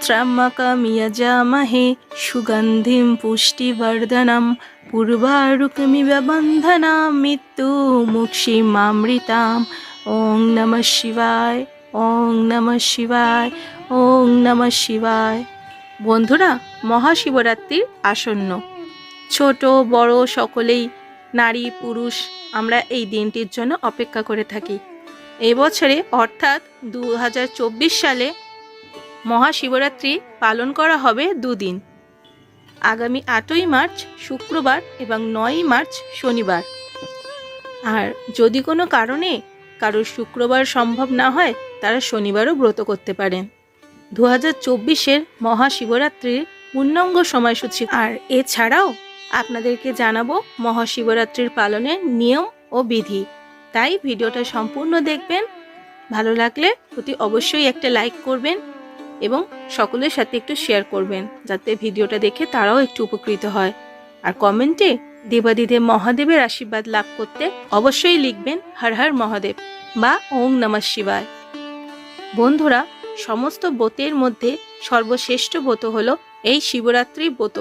ত্র্যম্বকম যজামহে সুগন্ধিম পুষ্টিবর্ধনম পূর্বারুকমিব বন্ধনাম মৃত্যু মুক্ষিমামৃতাম ওং নমঃ শিবায় ওং নমঃ শিবায় ওং নমঃ শিবায় বন্ধুরা, মহাশিবরাত্রির আসন্ন। ছোট, বড় সকলেই, নারী, পুরুষ, আমরা এই দিনটির জন্য অপেক্ষা করে থাকি। এই বছরে অর্থাৎ দু হাজার চব্বিশ সালে মহাশিবরাত্রি পালন করা হবে দুদিন। আগামী আটই মার্চ শুক্রবার এবং নয়ই মার্চ শনিবার। আর যদি কোনো কারণে কারোর শুক্রবার সম্ভব না হয়, তারা শনিবারও ব্রত করতে পারেন। দু হাজার চব্বিশের মহাশিবরাত্রির পূর্ণাঙ্গ সময়সূচি আর এছাড়াও আপনাদেরকে জানাব মহাশিবরাত্রির পালনের নিয়ম ও বিধি। তাই ভিডিওটা সম্পূর্ণ দেখবেন। ভালো লাগলে অতি অবশ্যই একটা লাইক করবেন এবং সকলের সাথে একটু শেয়ার করবেন, যাতে ভিডিওটা দেখে তারাও একটু উপকৃত হয়। আর কমেন্টে দেবাদিদেব মহাদেবের আশীর্বাদ লাভ করতে অবশ্যই লিখবেন হর হর মহাদেব বা ওং নমঃ শিবায়। বন্ধুরা, সমস্ত বোতের মধ্যে সর্বশ্রেষ্ঠ ব্রত হলো এই শিবরাত্রি ব্রত।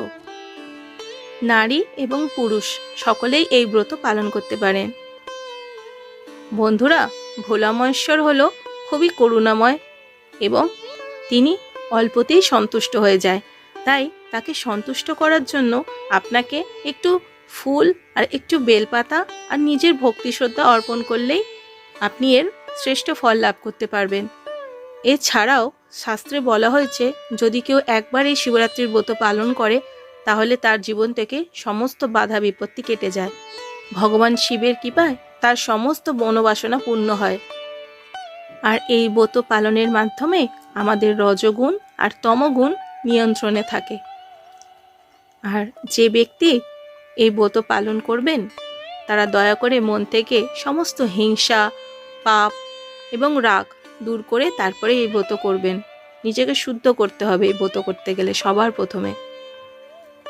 নারী এবং পুরুষ সকলেই এই ব্রত পালন করতে পারেন। বন্ধুরা, ভোলামহেশ্বর হলো খুবই করুণাময় এবং তিনি অল্পতেই সন্তুষ্ট হয়ে যায়। তাই তাকে সন্তুষ্ট করার জন্য আপনাকে একটু ফুল আর একটু বেলপাতা আর নিজের ভক্তি শ্রদ্ধা অর্পণ করলেই আপনি এর শ্রেষ্ঠ ফল লাভ করতে পারবেন। এছাড়াও শাস্ত্রে বলা হয়েছে, যদি কেউ একবার এই শিবরাত্রির ব্রত পালন করে, তাহলে তার জীবন থেকে সমস্ত বাধা বিপত্তি কেটে যায়। ভগবান শিবের কৃপায় তার সমস্ত বনবাসনা পূর্ণ হয়। আর এই ব্রত পালনের মাধ্যমে আমাদের রজগুণ আর তমগুণ নিয়ন্ত্রণে থাকে। আর যে ব্যক্তি এই ব্রত পালন করবেন, তারা দয়া করে মন থেকে সমস্ত হিংসা, পাপ এবং রাগ দূর করে তারপরে এই ব্রত করবেন। নিজেকে শুদ্ধ করতে হবে এই ব্রত করতে গেলে সবার প্রথমে।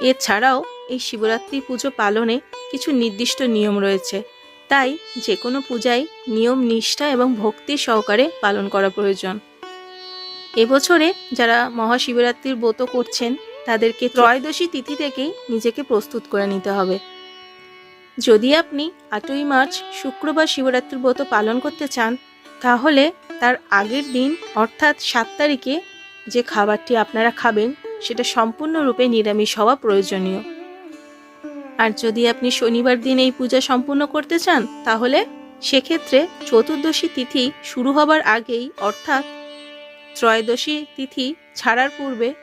এছাড়াও এই শিবরাত্রি পুজো পালনে কিছু নির্দিষ্ট নিয়ম রয়েছে। তাই যে কোনো পূজাই নিয়ম, নিষ্ঠা এবং ভক্তি সহকারে পালন করা প্রয়োজন। এবছরে যারা মহাশিবরাত্রির ব্রত করছেন তাদেরকে ত্রয়োদশী তিথি থেকেই নিজেকে প্রস্তুত করে নিতে হবে। যদি আপনি আটই মার্চ শুক্রবার শিবরাত্রির ব্রত পালন করতে চান তাহলে তার আগের দিন অর্থাৎ সাত তারিখে যে খাবারটি আপনারা খাবেন সেটা সম্পূর্ণরূপে নিরামিষ হওয়া প্রয়োজনীয়। আর যদি আপনি শনিবার দিন এই পূজা সম্পূর্ণ করতে চান তাহলে সেক্ষেত্রে চতুর্দশী তিথি শুরু হবার আগেই অর্থাৎ ত্রয়োদশী তিথি ছাড়ার পূর্বে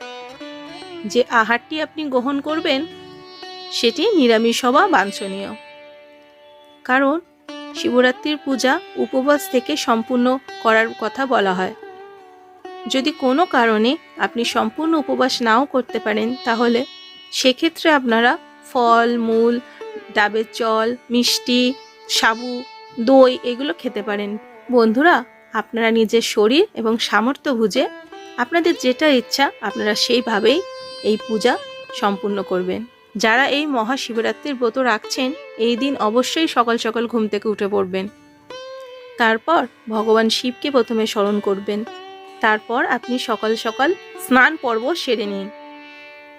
যে আহারটি আপনি গ্রহণ করবেন, সেটি নিরামিষ হওয়া বাঞ্ছনীয়। কারণ শিবরাত্রির পূজা উপবাস থেকে সম্পূর্ণ করার কথা বলা হয়। যদি কোনো কারণে আপনি সম্পূর্ণ উপবাস নাও করতে পারেন, তাহলে সেক্ষেত্রে আপনারা ফল, মূল, ডাবের জল মিষ্টি, সাবু, দই এগুলো খেতে পারেন। বন্ধুরা আপনারা নিজের শরীর এবং সামর্থ্য বুঝে আপনাদের যেটা ইচ্ছা আপনারা সেইভাবেই এই পূজা সম্পূর্ণ করবেন। যারা এই মহাশিবরাত্রির ব্রত রাখছেন, এই দিন অবশ্যই সকাল সকাল ঘুম থেকে উঠে পড়বেন। তারপর ভগবান শিবকে প্রথমে স্মরণ করবেন। তারপর আপনি সকাল সকাল স্নান পর্ব সেরে নিন।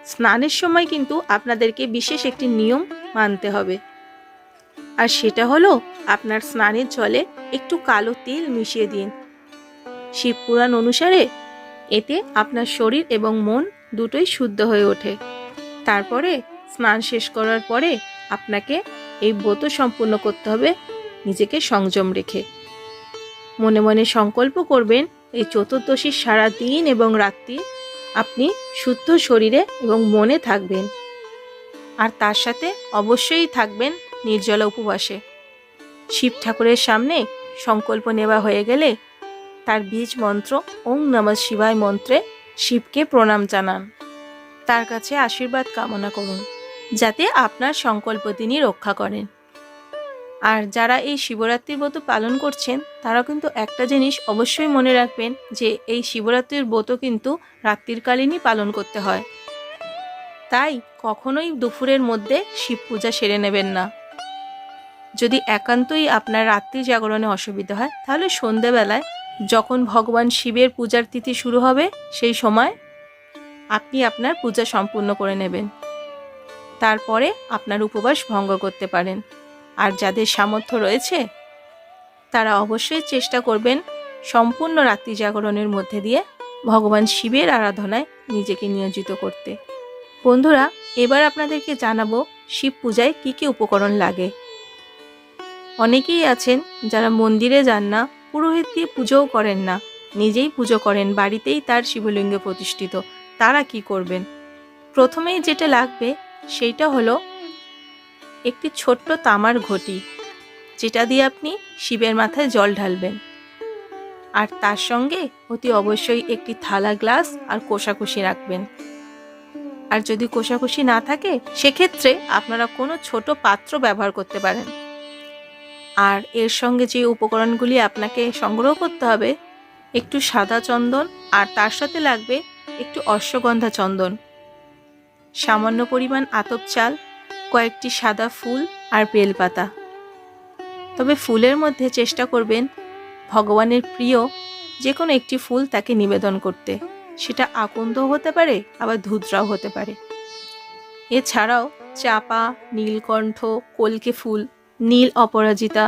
স্নানের সময় কিন্তু আপনাদেরকে বিশেষ একটি নিয়ম মানতে হবে। আর সেটা হলো আপনার স্নানের জলে একটু কালো তেল মিশিয়ে দিন। শিবপুরাণ অনুসারে এতে আপনার শরীর এবং মন দুটোই শুদ্ধ হয়ে ওঠে। তারপরে স্নান শেষ করার পরে আপনাকে এই ব্রত সম্পূর্ণ করতে হবে, নিজেকে সংযম রেখে। মনে মনে সংকল্প করবেন, এই চতুর্দশীর সারা দিন এবং রাত্রি আপনি শুদ্ধ শরীরে এবং মনে থাকবেন। আর তার সাথে অবশ্যই থাকবেন নির্জলা উপবাসে। শিব ঠাকুরের সামনে সংকল্প নেওয়া হয়ে গেলে তার বীজ মন্ত্র ওং নমঃ শিবায় মন্ত্রে শিবকে প্রণাম জানান। তার কাছে আশীর্বাদ কামনা করুন, যাতে আপনার সংকল্প তিনি রক্ষা করেন। আর যারা এই শিবরাত্রির ব্রত পালন করছেন তারা কিন্তু একটা জিনিস অবশ্যই মনে রাখবেন যে এই শিবরাত্রির ব্রত কিন্তু রাত্রিকালীনই পালন করতে হয়। তাই কখনোই দুপুরের মধ্যে শিব পূজা সেরে নেবেন না। যদি একান্তই আপনার রাত্রি জাগরণে অসুবিধা হয়, তাহলে সন্ধেবেলায় যখন ভগবান শিবের পূজার তিথি শুরু হবে, সেই সময় আপনি আপনার পূজা সম্পূর্ণ করে নেবেন। তারপরে আপনার উপবাস ভঙ্গ করতে পারেন। আর যাদের সামর্থ্য রয়েছে, তারা অবশ্যই চেষ্টা করবেন সম্পূর্ণ রাত্রি জাগরণের মধ্যে দিয়ে ভগবান শিবের আরাধনায় নিজেকে নিয়োজিত করতে। বন্ধুরা, এবার আপনাদেরকে জানাব শিব পূজায় কী কী উপকরণ লাগে। অনেকেই আছেন যারা মন্দিরে যান না, পুরোহিত দিয়ে পুজোও করেন না, নিজেই পুজো করেন, বাড়িতেই তার শিবলিঙ্গ প্রতিষ্ঠিত, তারা কি করবেন? প্রথমেই যেটা লাগবে সেইটা হলো একটি ছোট্ট তামার ঘটি, যেটা দিয়ে আপনি শিবের মাথায় জল ঢালবেন। আর তার সঙ্গে অতি অবশ্যই একটি থালা গ্লাস আর কোষাকুষি রাখবেন। আর যদি কোষাকুষি না থাকে, সেক্ষেত্রে আপনারা কোনো ছোট পাত্র ব্যবহার করতে পারেন। আর এর সঙ্গে যে উপকরণগুলি আপনাকে সংগ্রহ করতে হবে, একটু সাদা চন্দন আর তার সাথে লাগবে একটু অশ্বগন্ধা চন্দন। সামান্য পরিমাণ আতপ চাল, কয়েকটি সাদা ফুল আর বেলপাতা। তবে ফুলের মধ্যে চেষ্টা করবেন ভগবানের প্রিয় যে কোনো একটি ফুল তাকে নিবেদন করতে। সেটা আকন্দও হতে পারে, আবার ধুতরাও হতে পারে। এছাড়াও চাপা, নীলকণ্ঠ, কলকে ফুল নীল অপরাজিতা।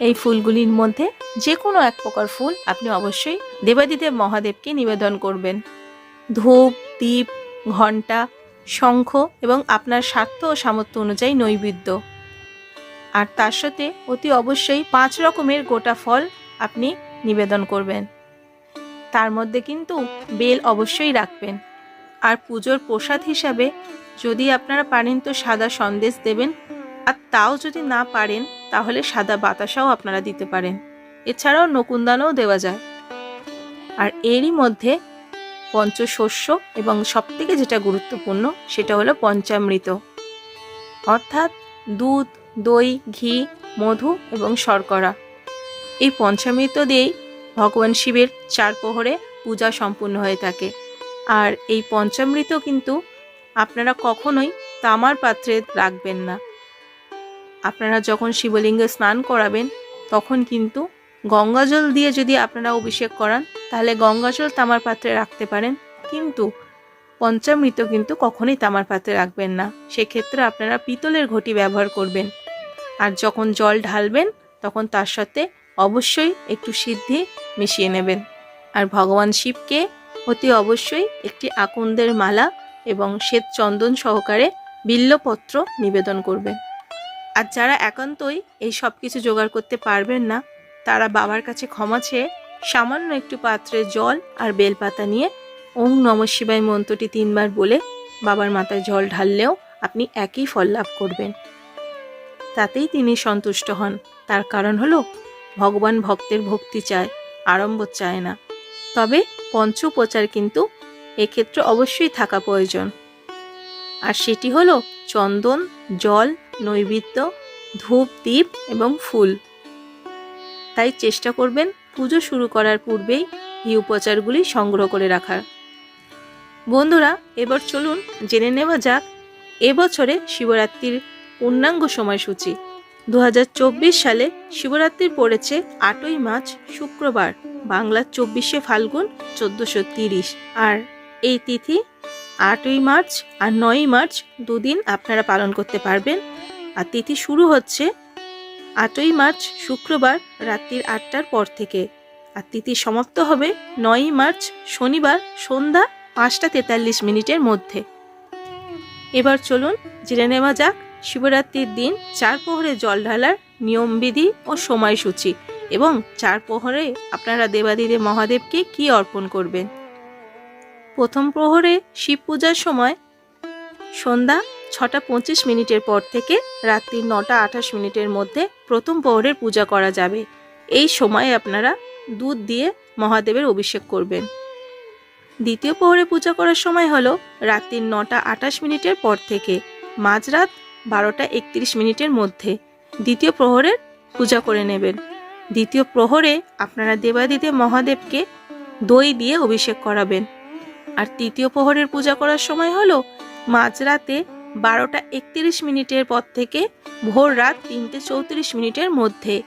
এই ফুলগুলির মধ্যে যে কোনো এক প্রকার ফুল আপনি অবশ্যই দেবাদিদেব মহাদেবকে নিবেদন করবেন। ধূপ, দীপ, ঘণ্টা, শঙ্খ এবং আপনার স্বার্থ ও সামর্থ্য অনুযায়ী নৈবেদ্য। আর তার সাথে অতি অবশ্যই পাঁচ রকমের গোটা ফল আপনি নিবেদন করবেন। তার মধ্যে কিন্তু বেল অবশ্যই রাখবেন। আর পুজোর প্রসাদ হিসাবে যদি আপনারা পারেন তো সাদা সন্দেশ দেবেন আর তাও যদি না পারেন, তাহলে সাদা বাতাসাও আপনারা দিতে পারেন। এছাড়াও নকুন্দানও দেওয়া যায়। আর এরই মধ্যে পঞ্চশস্য এবং সবথেকে যেটা গুরুত্বপূর্ণ, সেটা হলো পঞ্চামৃত। অর্থাৎ দুধ, দই, ঘি, মধু এবং শর্করা। এই পঞ্চামৃত দিয়েই ভগবান শিবের চার প্রহরে পূজা সম্পূর্ণ হয়ে থাকে। আর এই পঞ্চামৃত কিন্তু আপনারা কখনোই তামার পাত্রে রাখবেন না। আপনারা যখন শিবলিঙ্গে স্নান করাবেন, তখন কিন্তু গঙ্গাজল দিয়ে যদি আপনারা অভিষেক করান, তাহলে গঙ্গাজল তামার পাত্রে রাখতে পারেন। কিন্তু পঞ্চামৃত কিন্তু কখনোই তামার পাত্রে রাখবেন না। সেক্ষেত্রে আপনারা পিতলের ঘটি ব্যবহার করবেন। আর যখন জল ঢালবেন, তখন তার সাথে অবশ্যই একটু সিদ্ধি মিশিয়ে নেবেন। আর ভগবান শিবকে অতি অবশ্যই একটি আকন্দের মালা এবং শ্বেত চন্দন সহকারে বিল্লপত্র নিবেদন করবেন। আর যারা একান্তই এই সব কিছু জোগাড় করতে পারবেন না, তারা বাবার কাছে ক্ষমা চেয়ে সামান্য একটু পাত্রে জল আর বেলপাতা নিয়ে ওম নম শিবায় মন্ত্রটি তিনবার বলে বাবার মাথায় জল ঢাললেও আপনি একই ফল লাভ করবেন। তাতেই তিনি সন্তুষ্ট হন। তার কারণ হলো, ভগবান ভক্তের ভক্তি চায় আড়ম্ব চায় না। তবে পঞ্চোপচার কিন্তু এক্ষেত্রে অবশ্যই থাকা প্রয়োজন। আর সেটি হলো চন্দন, জল নৈবেদ্য, ধূপ দ্বীপ এবং ফুল। তাই চেষ্টা করবেন পুজো শুরু করার পূর্বেই এই উপচারগুলি সংগ্রহ করে রাখার। বন্ধুরা, এবার চলুন জেনে নেওয়া যাক এবছরে শিবরাত্রির পূর্ণাঙ্গ সময়সূচি। দু হাজার চব্বিশ সালে শিবরাত্রি পড়েছে আটই মার্চ, শুক্রবার বাংলার চব্বিশে ফাল্গুন, চোদ্দোশো তিরিশ। আর এই তিথি আটই মার্চ আর নয়ই মার্চ দুদিন আপনারা পালন করতে পারবেন আর তিথি শুরু হচ্ছে আটই মার্চ শুক্রবার রাত্রির আটটার পর থেকে। আর তিথি সমাপ্ত হবে নয়ই মার্চ শনিবার সন্ধ্যা পাঁচটা তেতাল্লিশ মিনিটের মধ্যে। এবার চলুন জেনে নেওয়া যাক শিবরাত্রির দিন চার প্রহরে জল ঢালার নিয়মবিধি ও সময়সূচি এবং চার প্রহরে আপনারা দেবাদিদেব মহাদেবকে কি অর্পণ করবেন। প্রথম প্রহরে শিব পূজার সময় সন্ধ্যা ছটা পঁচিশ মিনিটের পর থেকে রাত্রি নটা আঠাশ মিনিটের মধ্যে প্রথম প্রহরের পূজা করা যাবে। এই সময়ে আপনারা দুধ দিয়ে মহাদেবের অভিষেক করবেন। দ্বিতীয় প্রহরে পূজা করার সময় হলো রাত্রির নটা আঠাশ মিনিটের পর থেকে মাঝরাত বারোটা একত্রিশ মিনিটের মধ্যে দ্বিতীয় প্রহরের পূজা করে নেবেন। দ্বিতীয় প্রহরে আপনারা দেবাদিতে মহাদেবকে দই দিয়ে অভিষেক করাবেন। আর তৃতীয় প্রহরের পূজা করার সময় হলো মাঝরাতে বারোটা একত্রিশ মিনিটের পর থেকে ভোর রাত তিনটে চৌত্রিশ মিনিটের মধ্যে।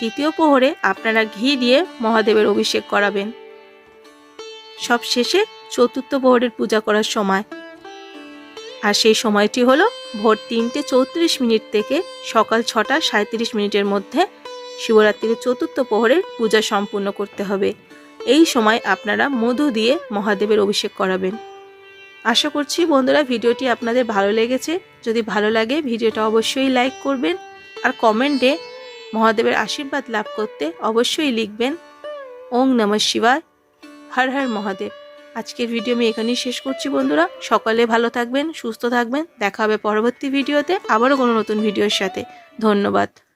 তৃতীয় প্রহরে আপনারা ঘি দিয়ে মহাদেবের অভিষেক করাবেন। সব শেষে চতুর্থ প্রহরের পূজা করার সময়। আর সেই সময়টি হলো ভোর তিনটে চৌত্রিশ মিনিট থেকে সকাল ছটা সাঁত্রিশ মিনিটের মধ্যে শিবরাত্রির চতুর্থ প্রহরের পূজা সম্পূর্ণ করতে হবে। এই সময় আপনারা মধু দিয়ে মহাদেবের অভিষেক করাবেন। আশা করছি বন্ধুরা ভিডিওটি আপনাদের ভালো লেগেছে। যদি ভালো লাগে, ভিডিওটা অবশ্যই লাইক করবেন আর কমেন্টে মহাদেবের আশীর্বাদ লাভ করতে অবশ্যই লিখবেন। ওং নমঃ শিবায়। হর হর মহাদেব। আজকের ভিডিও আমি এখানেই শেষ করছি বন্ধুরা। সকলে ভালো থাকবেন, সুস্থ থাকবেন। দেখা হবে পরবর্তী ভিডিওতে আবারও কোনো নতুন ভিডিওর সাথে। ধন্যবাদ।